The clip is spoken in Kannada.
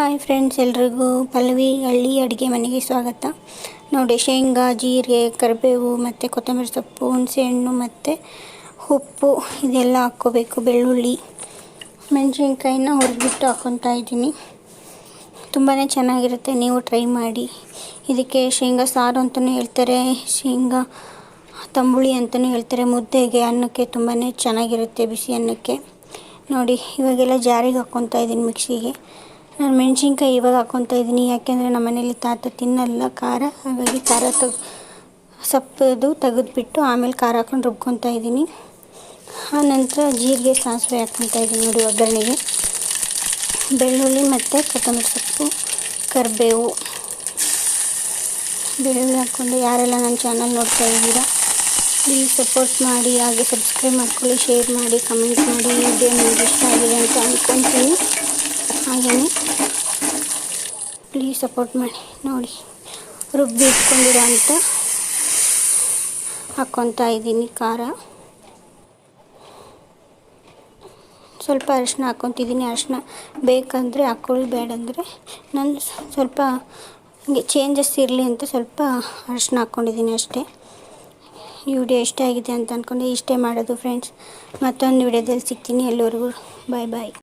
ಹಾಯ್ ಫ್ರೆಂಡ್ಸ್ ಎಲ್ರಿಗೂ ಪಲ್ವಿ ಹಳ್ಳಿ ಅಡುಗೆ ಮನೆಗೆ ಸ್ವಾಗತ. ನೋಡಿ ಶೇಂಗಾ, ಜೀರಿಗೆ, ಕರಿಬೇವು ಮತ್ತು ಕೊತ್ತಂಬರಿ ಸೊಪ್ಪು ಹುಣಸೆಹಣ್ಣು ಮತ್ತು ಉಪ್ಪು ಇದೆಲ್ಲ ಹಾಕ್ಕೋಬೇಕು, ಬೆಳ್ಳುಳ್ಳಿ, ಮೆಣಸಿನ್ಕಾಯಿನ ಹುರಿದ್ಬಿಟ್ಟು ಹಾಕ್ಕೊತಾ ಇದ್ದೀನಿ. ತುಂಬಾ ಚೆನ್ನಾಗಿರುತ್ತೆ, ನೀವು ಟ್ರೈ ಮಾಡಿ. ಇದಕ್ಕೆ ಶೇಂಗಾ ಸಾರು ಅಂತಲೂ ಹೇಳ್ತಾರೆ, ಶೇಂಗಾ ತಂಬುಳಿ ಅಂತಲೂ ಹೇಳ್ತಾರೆ, ಮುದ್ದೆಗೆ ಅನ್ನಕ್ಕೆ ತುಂಬಾ ಚೆನ್ನಾಗಿರುತ್ತೆ ಬಿಸಿ ಅನ್ನಕ್ಕೆ. ನೋಡಿ ಇವಾಗೆಲ್ಲ ಜಾರಿಗೆ ಹಾಕ್ಕೊತಾ ಇದ್ದೀನಿ ಮಿಕ್ಸಿಗೆ. ನಾನು ಮೆಣಸಿನ್ಕಾಯಿ ಇವಾಗ ಹಾಕ್ಕೊತಾ ಇದ್ದೀನಿ. ಯಾಕೆಂದರೆ ನಮ್ಮ ಮನೇಲಿ ತಾತ ತಿನ್ನಲ್ಲ ಖಾರ. ಹಾಗಾಗಿ ಖಾರ ತಗ್ ಸಪ್ಪದು ತೆಗೆದುಬಿಟ್ಟು ಆಮೇಲೆ ಖಾರ ಹಾಕ್ಕೊಂಡು ರುಬ್ಕೊತಾ ಇದ್ದೀನಿ. ಆನಂತರ ಜೀರಿಗೆ, ಸಾಸಿವೆ ಹಾಕ್ಕೊತಾ ಇದ್ದೀನಿ ನೋಡಿ ಒಗ್ಗರಣೆಗೆ. ಬೆಳ್ಳುಳ್ಳಿ ಮತ್ತು ಕೊತ್ತಂಬರಿ ಸೊಪ್ಪು, ಕರಿಬೇವು. ಬೆಳ್ಳುಳ್ಳಿ ಹಾಕ್ಕೊಂಡು ಯಾರೆಲ್ಲ ನನ್ನ ಚಾನಲ್ ನೋಡ್ತಾ ಇದ್ದೀರಾ ಪ್ಲೀಸ್ ಸಪೋರ್ಟ್ ಮಾಡಿ, ಹಾಗೆ ಸಬ್ಸ್ಕ್ರೈಬ್ ಮಾಡ್ಕೊಳ್ಳಿ ಶೇರ್ ಮಾಡಿ ಕಮೆಂಟ್ ಮಾಡಿ. ವಿಡಿಯೋ ನಿಮ್ಗೆ ಇಷ್ಟ ಆಗಿದೆ ಅಂತ ಅಂದ್ಕೊತೀನಿ ಹಾಗೆಯೇ ಪ್ಲೀಸ್ ಸಪೋರ್ಟ್ ಮಾಡಿ. ನೋಡಿ, ರುಬ್ಬಿ ಇಟ್ಕೊಂಡಿರೋ ಅಂತ ಹಾಕ್ಕೊತಾ ಇದ್ದೀನಿ ಖಾರ. ಸ್ವಲ್ಪ ಅರಿಶಿನ ಹಾಕ್ಕೊತಿದ್ದೀನಿ. ಅರಿಶಿನ ಬೇಕಂದರೆ ಹಾಕ್ಕೊಳ್ಳಿ ಬೇಡಂದರೆ ನಾನು ಸ್ವಲ್ಪ ಹೀಗೆ ಚೇಂಜಸ್ ಇರಲಿ ಅಂತ ಸ್ವಲ್ಪ ಅರಿಶಿನ ಹಾಕ್ಕೊಂಡಿದ್ದೀನಿ ಅಷ್ಟೇ. ಈ ವಿಡಿಯೋ ಇಷ್ಟ ಆಗಿದೆ ಅಂತ ಅಂದ್ಕೊಂಡು ಇಷ್ಟೇ ಮಾಡೋದು ಫ್ರೆಂಡ್ಸ್ ಮತ್ತೊಂದು ವಿಡಿಯೋದಲ್ಲಿ ಸಿಗ್ತೀನಿ. ಎಲ್ಲರಿಗೂ ಬಾಯ್ ಬಾಯ್